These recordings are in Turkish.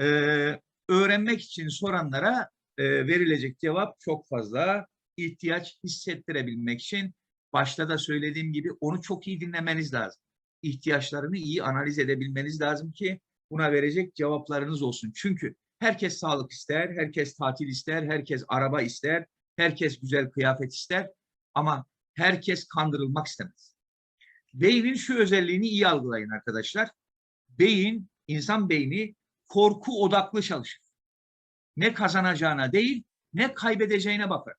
e, öğrenmek için soranlara e, verilecek cevap çok fazla. İhtiyaç hissettirebilmek için başta da söylediğim gibi onu çok iyi dinlemeniz lazım. İhtiyaçlarını iyi analiz edebilmeniz lazım ki buna verecek cevaplarınız olsun. Çünkü herkes sağlık ister, herkes tatil ister, herkes araba ister, herkes güzel kıyafet ister ama herkes kandırılmak istemez. Beynin şu özelliğini iyi algılayın arkadaşlar. Beyin, insan beyni korku odaklı çalışır. Ne kazanacağına değil, ne kaybedeceğine bakar.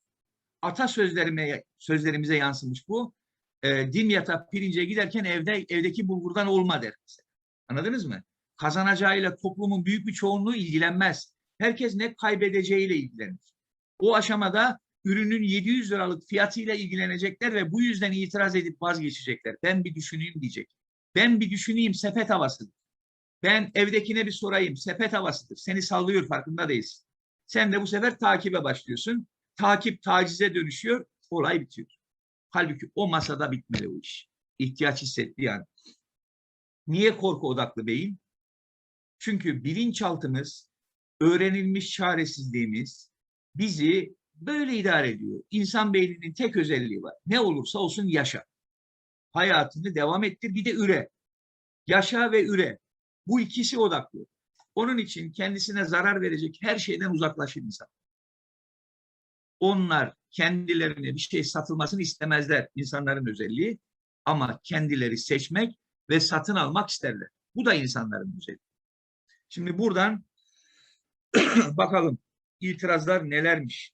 Atasözlerime, sözlerimize yansımış bu. E, dimyata pirince giderken evde evdeki bulgurdan olma der. Anladınız mı? Kazanacağıyla toplumun büyük bir çoğunluğu ilgilenmez. Herkes ne kaybedeceğiyle ilgilenir. O aşamada ürünün 700 liralık fiyatıyla ilgilenecekler ve bu yüzden itiraz edip vazgeçecekler. Ben bir düşüneyim diyecek. Ben bir düşüneyim sepet havasıdır. Ben evdekine bir sorayım sepet havasıdır. Seni sallıyor farkında değilsin. Sen de bu sefer takibe başlıyorsun. Takip tacize dönüşüyor. Olay bitiyor. Halbuki o masada bitmeli o iş. İhtiyaç hissetti yani. Niye korku odaklı beyin? Çünkü bilinçaltımız, öğrenilmiş çaresizliğimiz bizi böyle idare ediyor. İnsan beyninin tek özelliği var. Ne olursa olsun yaşa. Hayatını devam ettir bir de üre. Yaşa ve üre. Bu ikisi odaklı. Onun için kendisine zarar verecek her şeyden uzaklaşır insan. Onlar kendilerine bir şey satılmasını istemezler insanların özelliği ama kendileri seçmek ve satın almak isterler. Bu da insanların özelliği. Şimdi buradan bakalım itirazlar nelermiş?